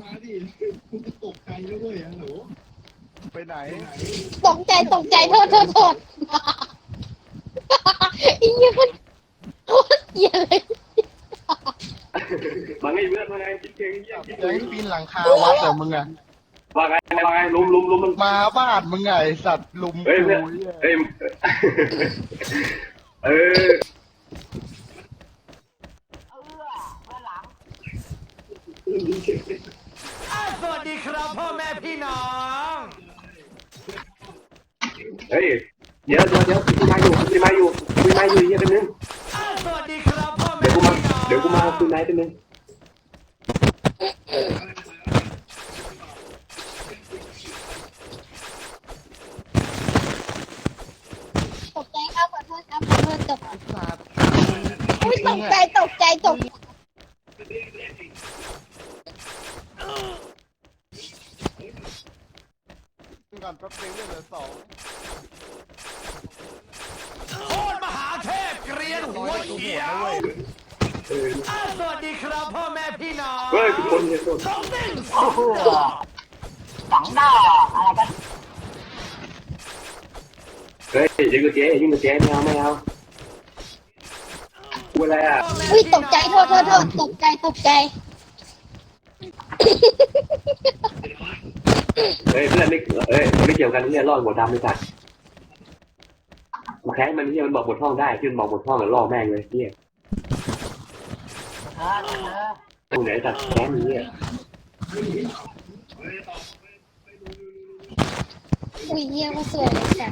มาดิคุณจะตกใจแล้วเว้ยฮัลโหลไปไหนตกใจตกใจโทษโทษโทษอีเหี้ยมันโคตรเกลียดเลยมาไงเพื่อนมาไงคิดเก่งเยี่ยมคิดแก๊เก่งงปีนหลังคาวัดเหรอมึงอะว่าไงว่าไงลุมลุมลุมมันมาบ้านมึงไงไอ้สัตว์ลุมเฮ้ยกูเพื่อนเหี้ยเฮ้ยเออ สวัสดีครับพ่อแม่พี่น้อง เฮ้ย เดี๋ยวเดี๋ยวเดี๋ยวคุยมาอยู่คุยมาอยู่คุยมาอยู่เยี่ยเป็นนึงสวัสดีครับพ่อแม่เดี๋ยวกูมาพี่น้องเดี๋ยวกูมาคุยนายเป็นนึง ตกใจครับขอโทษครับขอโทษตก สัตว์ อุ้ยตกใจตกใจตก ก่อนแป๊บนึงเรื่องเหลือสองโคตรมหาเทพเกรียนหัวเขียวเออสวัสดีครับพ่อแม่พี่น้องเฮ้ยทุกคนเนี่ยโดนสองหนึ่งสองสองเฮ้ยยิงกับเจ๊ยิงกับเจ๊ไม่เอาไม่เอากูอะไรอะ อุ้ยตกใจโทษโทษโทษตกใจตกใจ เฮ้ยเพื่อนไม่เฮ้ยไม่เกี่ยวกันเนี่ยรอดหมดดำไม่ตัดมาแค้นมันเนี่ยมันบอกหมดห้องได้ขึ้นบอกหมดห้องแล้วล่อแม่งเลยเนี่ยตรงไหนตัดแค้นนี้อะอุ้ยเยี่ยมาสวยเลยจ้ะ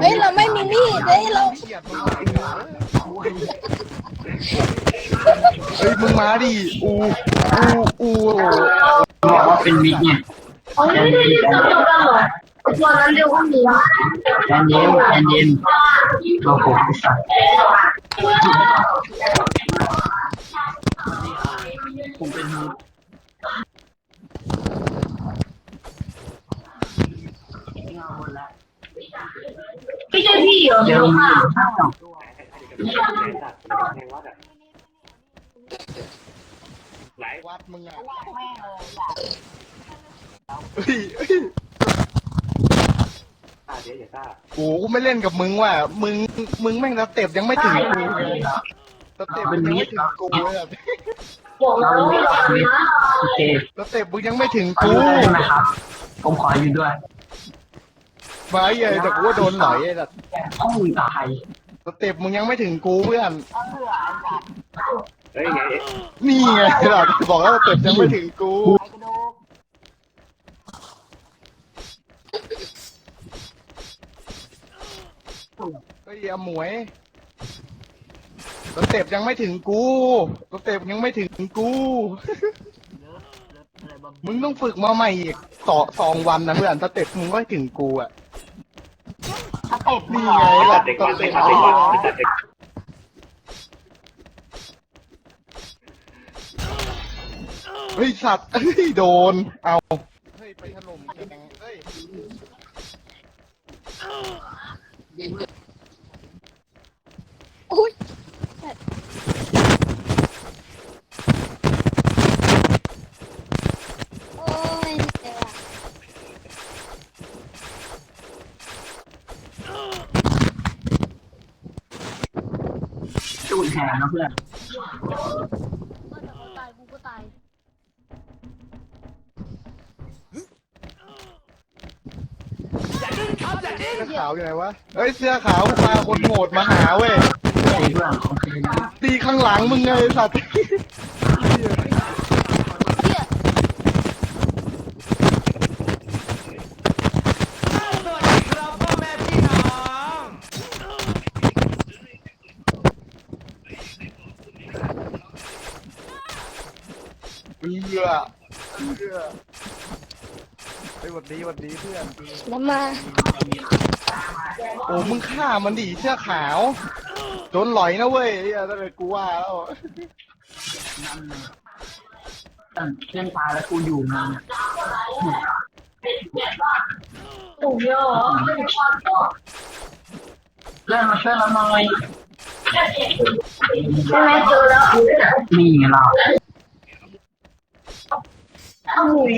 เฮ้ยเราไม่มีมีดเฮ้ยเรา เหี้ยมึงเฮ้ยมึงมาดิอูอูอูบอกว่าเป็นมิกเนี่ยแอนเย็นแอนเย็นแอนเย็นโอ้โหสัตว์ผมเป็นมิกไม่ใช่พี่เหรอเจอมา ไหนวัดมึงอะเฮ้ยเฮ้ยตาเจ๊อย่าตาโอ้กูไม่เล่นกับมึงว่ะมึงมึงแม่งสเต็ปยังไม่ถึงกูเลยสเต็ปมึงยังไม่ถึงกูเลยอะบอกแล้วว่าไม่ทำนะโอเคสเต็ปมึงยังไม่ถึงขอกูอยู่ด้วยได้ไหมครับ ผมขออยู่ด้วยมาไอ้แต่กูว่าโดนหลอยไอ้สัตว์ห้องตาย สเต็ปมึงยังไม่ถึงกูเพื่อน เฮ้ยไงนี่ไงเราบอกแล้วสเต็ปยังไม่ถึงกูเฮ้ยอาหมวยสเต็ปยังไม่ถึงกูสเต็ปยังไม่ถึงกู มึงต้องฝึกมาใหม่อีกสองสองวันนะเพื่อนสเต็ปมึงก็ถึงกูอะ นี่ไงตัล่ะดเด็กก่อนสตัเต็ดปเด็กก่อนตัดเด็กเฮ้ยสัตว์เฮ้ยโดน เอา เฮ้ยไปถล่มแข่งเฮ้ย อุ้ยโอ้ยเดี๋ยวอะ จูนแทนนะเพื่อนตายกูก็ตายอย่าดิ้นครับอย่าดิ้นเสื้อขาวอยู่ไหนวะ เฮ้ยเสื้อขาวพาคนโหดมาหาเว้ยเพื่อนเพื่อนโอเคนะตีข้างหลังมึงไงไอ้สัตว์ สวัสดีครับพ่อแม่พี่น้อง เบื่อเบื่อไอ้ยหวัดดีหวัดดีเพื่อน แล้วมาโอ้มึงฆ่ามันดิเสื้อขาวโดนหลอยนะเว้ยไอ้เหี้ยถ้าเกิดกูว่าแล้วนั่นเลยแต่เพื่อนตายแล้วกูอยู่มาเนี่ยถูกเยอะเหรอไม่ได้ความชอบเรื่องมาช่วยเราหน่อยใช่ไหมเจอแล้วนี่ไงเรา เอาหมุย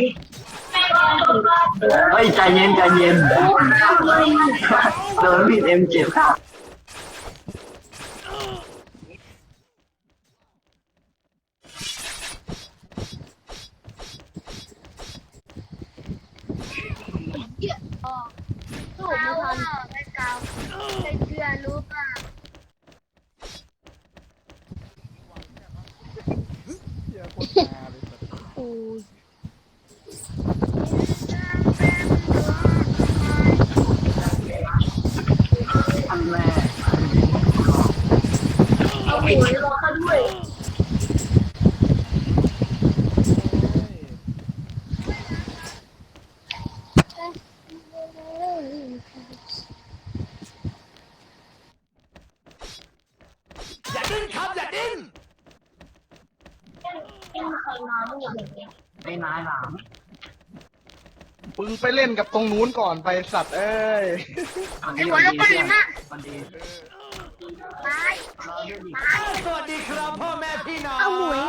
เฮ้ยใจเย็นใจเย็นโดนผิดเอ็มเจ็ดครับถูกไม่ทันไม่กาวเป็นเพื่อนรู้ป่ะเหี้ยโคตรฮาเลยสัตว์โอ้ย ยรอเขาด้วยอย่าดิ้นครับอย่าดิ้นยังใครมาไม่หมดเลยไอ้นายหลามมึงไปเล่นกับตรงนู้นก่อนไปสัตว์เอ้ยวันดีวันดีเพื่อนวันดี ตายรอด้วย ครับพ่อแม่พี่น้องเอาหมุย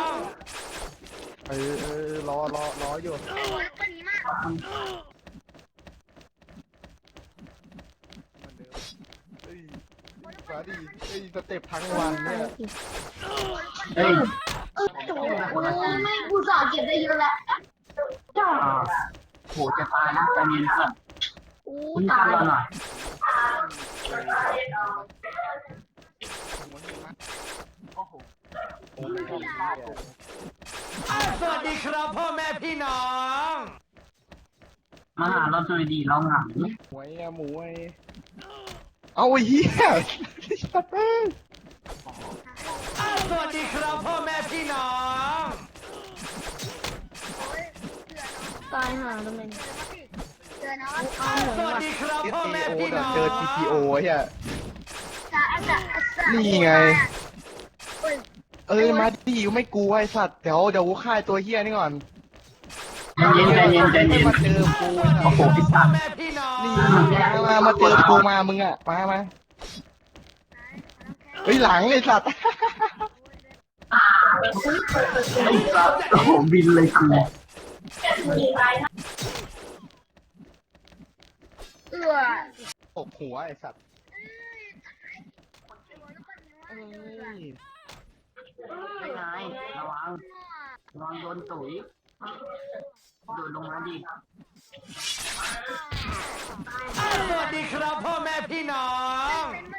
เออเออรอรอรออยู่ไอ้หัวแล้วก็หนีมากเอ้ยมาดิเอ้ยสเต็ปทั้งวันเนี่ยเฮ้ยโอ้ไม่กูสาเก็บได้เยอะแล้วอ่าโหจะตายนะใจเย็นก่อนอู้คุณตาตายยหน่อย โอ้โหโอ้โหสวัสดีครับพ่อแม่พี่น้อง มาหาเราช่วยดีเราเหงาหมวยอะหมวยเอาไอ้เหี้ยสัตว์เอ้ยสวัสดีครับพ่อแม่พี่น้อง ตายห่าทำไมเจอน้องเอาหมุสยวัสว่ะดีครับเอพ่อสแม่เอโอพี่น่ะน้อง เจอ GTO ไอ้เหี้ยจ้าจ้าจ้านี่ไง เอ้ยมาดิไม่กลัวไอ้สัตว์เดี๋ยวเดี๋ยวกูฆ่าไอ้ตัวเหี้ยนี่ก่อนใจเย็นใจเย็นใจไม่เย็นมาเจอกูไอ้สัโอ้ตว์โหพี่พ่สัอตว์แม่พี่น้องนี่มา มามาเจอกูมามึงอะมามาเฮ้ยหลังไอ้สัตว์ไอ้สัตว์โอ้โหบินเลยกูเอื้อตกหัวไอ้สัตว์ ไม่นายางระวังโดนตุ๋ยโดนลงมาดิสวัสดีครับพ่อแม่พี่น้อง เป็นม